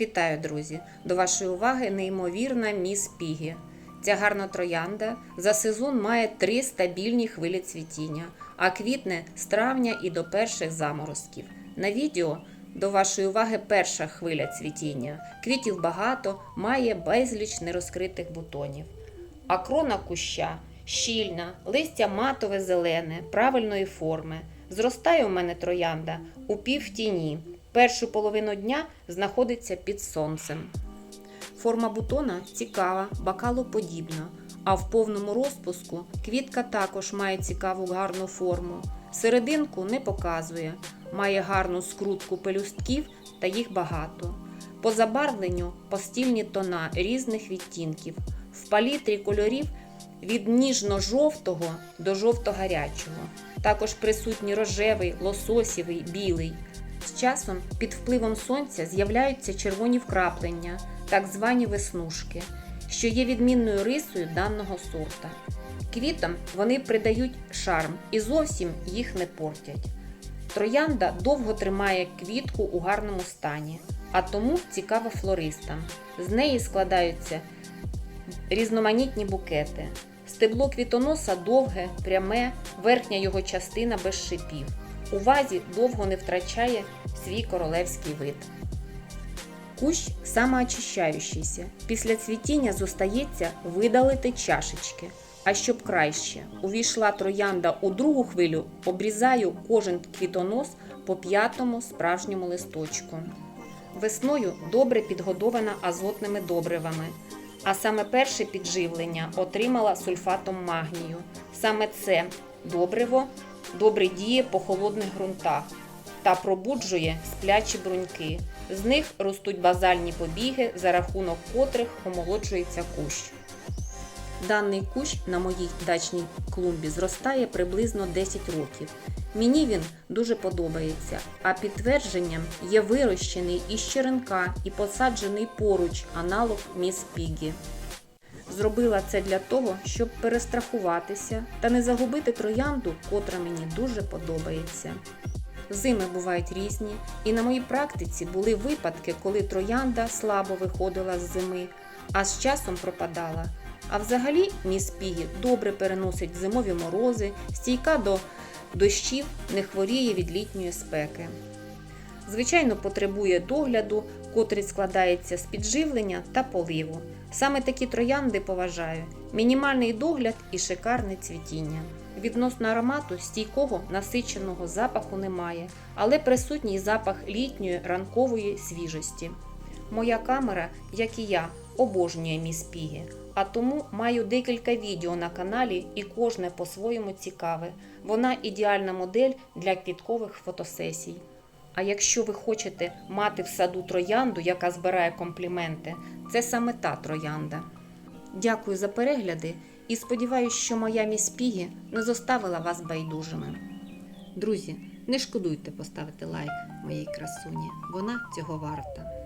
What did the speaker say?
Вітаю, друзі! До вашої уваги неймовірна міс Пігі. Ця гарна троянда за сезон має три стабільні хвилі цвітіння, а квітне з травня і до перших заморозків. На відео до вашої уваги перша хвиля цвітіння. Квітів багато, має безліч нерозкритих бутонів. А крона куща щільна, листя матове зелене, правильної форми. Зростає у мене троянда у півтіні. Першу половину дня знаходиться під сонцем. Форма бутона цікава, бакалоподібна, а в повному розпуску квітка також має цікаву гарну форму. Серединку не показує, має гарну скрутку пелюстків та їх багато. По забарвленню постільні тона різних відтінків. В палітрі кольорів від ніжно-жовтого до жовто-гарячого. Також присутні рожевий, лососєвий, білий. З часом під впливом сонця з'являються червоні вкраплення, так звані веснушки, що є відмінною рисою даного сорта. Квітам вони придають шарм і зовсім їх не портять. Троянда довго тримає квітку у гарному стані, а тому цікава флористам. З неї складаються різноманітні букети. Стебло квітоноса довге, пряме, верхня його частина без шипів. У вазі довго не втрачає свій королевський вид. Кущ самоочищаючийся. Після цвітіння зостається видалити чашечки. А щоб краще увійшла троянда у другу хвилю, обрізаю кожен квітонос по п'ятому справжньому листочку. Весною добре підгодована азотними добривами, а саме перше підживлення отримала сульфатом магнію. Саме це добриво добре діє по холодних ґрунтах та пробуджує сплячі бруньки. З них ростуть базальні побіги, за рахунок котрих омолоджується кущ. Даний кущ на моїй дачній клумбі зростає приблизно 10 років. Мені він дуже подобається, а підтвердженням є вирощений із черенка і посаджений поруч аналог міс Пігі. Зробила це для того, щоб перестрахуватися та не загубити троянду, котра мені дуже подобається. Зими бувають різні, і на моїй практиці були випадки, коли троянда слабо виходила з зими, а з часом пропадала. А взагалі міс Пігі добре переносить зимові морози, стійка до дощів, не хворіє від літньої спеки. Звичайно, потребує догляду, котрий складається з підживлення та поливу. Саме такі троянди поважаю: мінімальний догляд і шикарне цвітіння. Відносно аромату стійкого насиченого запаху немає, але присутній запах літньої ранкової свіжості. Моя камера, як і я, обожнює міс Пігі, а тому маю декілька відео на каналі і кожне по-своєму цікаве. Вона ідеальна модель для квіткових фотосесій. А якщо ви хочете мати в саду троянду, яка збирає компліменти, це саме та троянда. Дякую за перегляди і сподіваюся, що моя міспігі не зоставила вас байдужими. Друзі, не шкодуйте поставити лайк моїй красуні, вона цього варта.